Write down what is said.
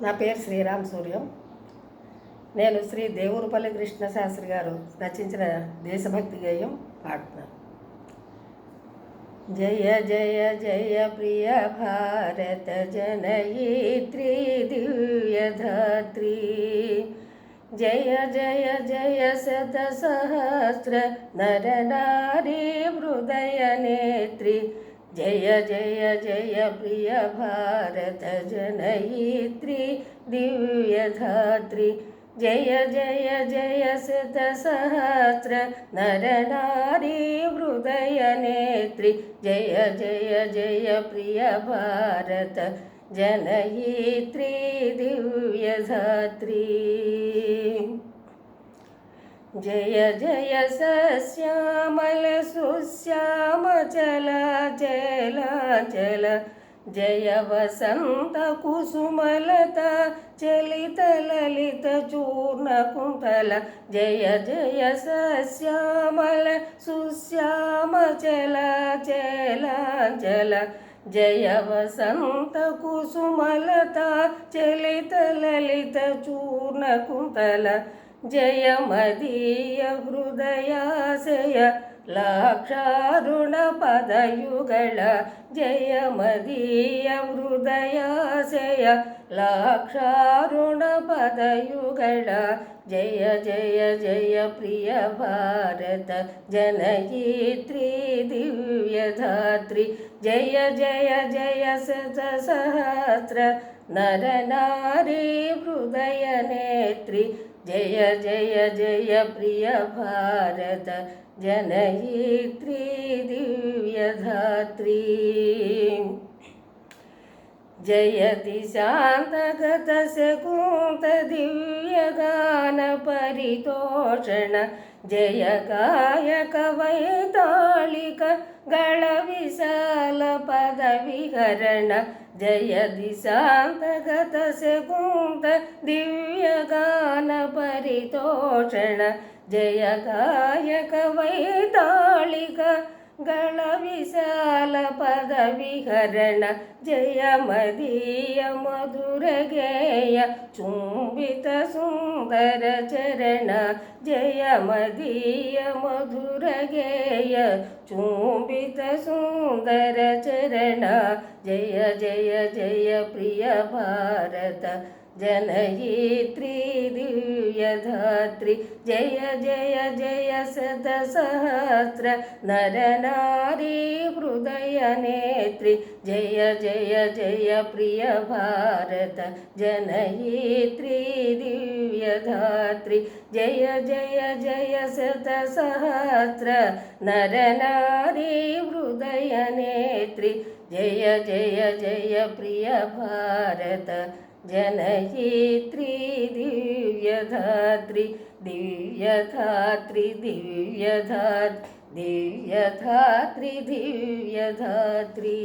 నా పేరు శ్రీరామ్ సూర్యం. నేను శ్రీ దేవురుపల్లి కృష్ణ శాస్త్రి గారు రచించిన దేశభక్తి గేయం పాడుతున్నాను. జయ జయ జయ ప్రియ భారత జనయిత్రి దివ్యధాత్రి జయ జయ జయ శత సహస్ర నర నారీ హృదయ నేత్రి. जय जय जय प्रिय भारत जनयित्री दिव्यधात्री जय जय जय सत सहस्र नर नारी हृदय नेत्री। जय जय जय प्रिय भारत जनयित्री दिव्यधात्री जय जय सस्यामल सुश्यामचल చల జయ వసంత కుసుమలత చలిత లలిత చూర్ణ కుంతల జయ జయ సశ్యామల సుశ్యామ చల చల చల జయ వసంత కుసుమలత చలిత లలిత చూర్ణ కుంతల जय मदीय हृदयाशय लाक्षारुणपदयुगला जय मदीय हृदयाशय लाक्षारुणपदयुगला जय जय जय प्रिय भारत जनयित्री दिव्यधात्रि जय जय जय सत नरनारी हृदयनेत्री जय जय जय प्रिय भारत जनयित्री दिव्यधात्री। జయతి శాంతగత శకుంత దివ్యగాన పరితోషణ జయ గాయక వైతాళిక గళ విశాల పద విహరణ జయ దిశాంతగత శకుంత దివ్యగాన పరితోషణ జయ గాయక వైతాళిక गलविशालपदविहरण जय मदीय मधुर गेय चुम्बित सुन्दर चरण जय मदीय मधुर गेय चुम्बीितर चरण जय जय जय प्रिय भारत। जनयित्री दिव्यधात्री। जय जय जय शतसहस्र हृदय नेत्री। जय जय जय प्रिय भारत। जनयित्री दिव्यधात्री। जय जय जय शतसहस्र हृदय नेत्री। जय जय जय प्रिय भारत। जनयत्री दिव्य धात्री दिव्य धात्री दिव्य धात्री दिव्य धात्री दिव्य धात्री